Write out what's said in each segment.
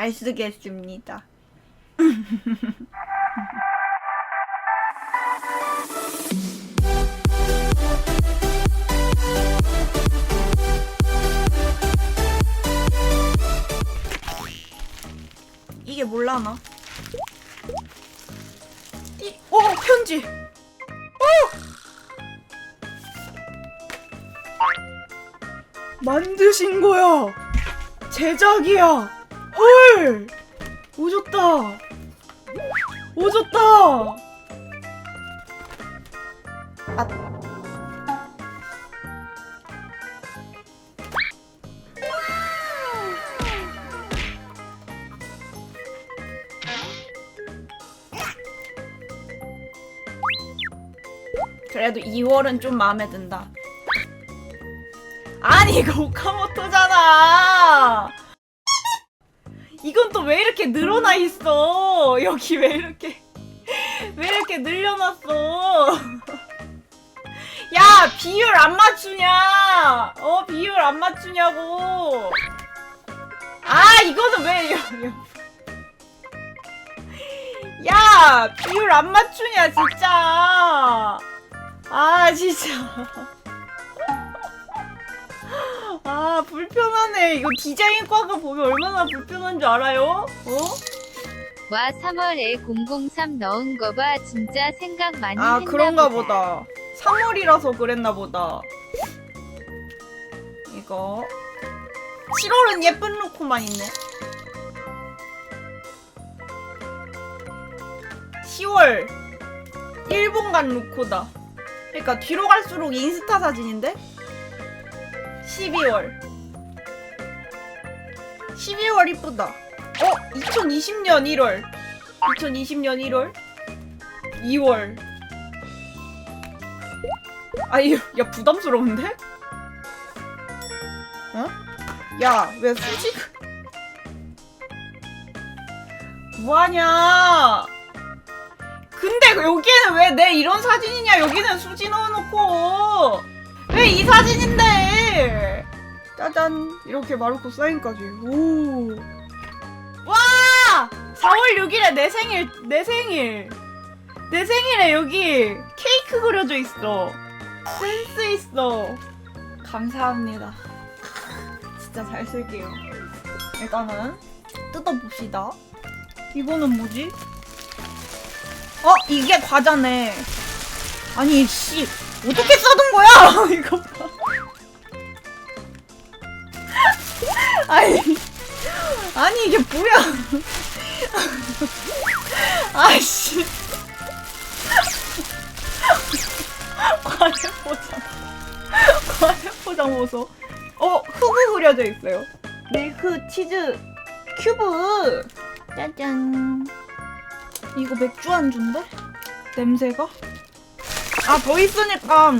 잘 쓰겠습니다. 이게 몰라나? 이, 어 편지. 만드신 거야. 제작이야. 헐. 오졌다. 오졌다. 아. 그래도 2월은 좀 마음에 든다. 아니 이거 오카모토잖아. 이건 또 왜 이렇게 늘어나 있어? 여기 왜 이렇게 왜 이렇게 늘려놨어? 야 비율 안 맞추냐? 어 비율 안 맞추냐고? 아 이거는 왜? 야 비율 안 맞추냐 진짜? 아 진짜. 불편하네. 이거 디자인과가 보면 얼마나 불편한 줄 알아요? 어? 와 3월에 003 넣은 거 봐. 진짜 생각 많이 아 했나 그런가 보다. 보다. 3월이라서 그랬나 보다. 이거. 7월은 예쁜 루코만 있네. 10월. 일본 간 루코다. 그러니까 뒤로 갈수록 인스타 사진인데? 12월 12월 이쁘다. 어? 2020년 1월. 2020년 1월? 2월. 아이 야 부담스러운데? 어? 야 왜 수지가 뭐하냐? 근데 여기에는 왜 내 이런 사진이냐? 여기는 수지 넣어놓고. 왜 이 사진인데 짜잔 이렇게 마르코 사인까지 오 와! 4월 6일에 내 생일 내 생일 내 생일에 여기 케이크 그려져 있어. 센스 있어. 감사합니다. 진짜 잘 쓸게요. 일단은 뜯어봅시다. 이거는 뭐지? 어, 이게 과자네. 아니, 씨. 어떻게 써둔 거야? 이거 아니, 아니, 이게 뭐야? 아씨. 과일 포장. 과일 포장 보소. 어, 흑우 그려져 있어요. 밀크 치즈 큐브. 짜잔. 이거 맥주 안주인데? 냄새가? 아, 더 있으니까.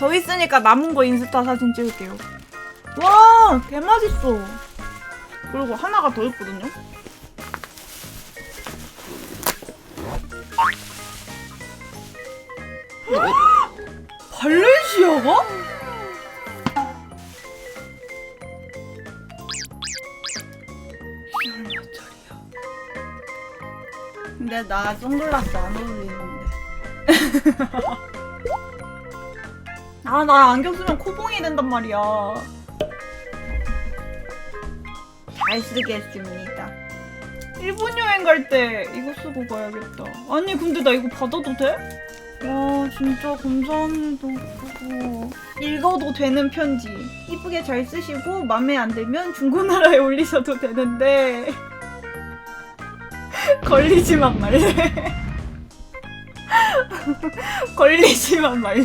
더 있으니까 남은 거 인스타 사진 찍을게요. 와, 개 맛있어. 그리고 하나가 더 있거든요. 발렌시아가? 이게 얼마짜리야? 근데 나 선글라스 안 어울리는데. 아, 나 안경 쓰면 코봉이 된단 말이야. 잘 쓰겠습니다. 일본 여행 갈 때 이거 쓰고 가야겠다. 아니, 근데 나 이거 받아도 돼? 와 진짜 감사합니다 그거 읽어도 되는 편지 이쁘게 잘 쓰시고 맘에 안 들면 중고나라에 올리셔도 되는데 걸리지만 말래 걸리지만 말래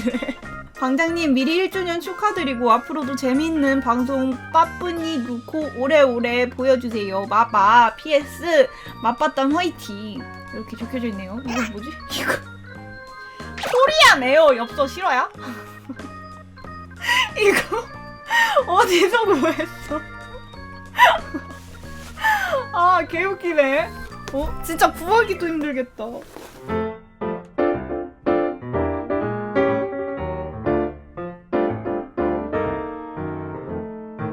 방장님 미리 1주년 축하드리고 앞으로도 재미있는 방송 빠뿌니 루코 오래오래 보여주세요 마바 PS 맛봤던 화이팅 이렇게 적혀져 있네요 이거 뭐지? 이거 코리안 에어 엽서 실화야? 이거 어디서 구했어? 아 개웃기네. 어? 진짜 구하기도 힘들겠다.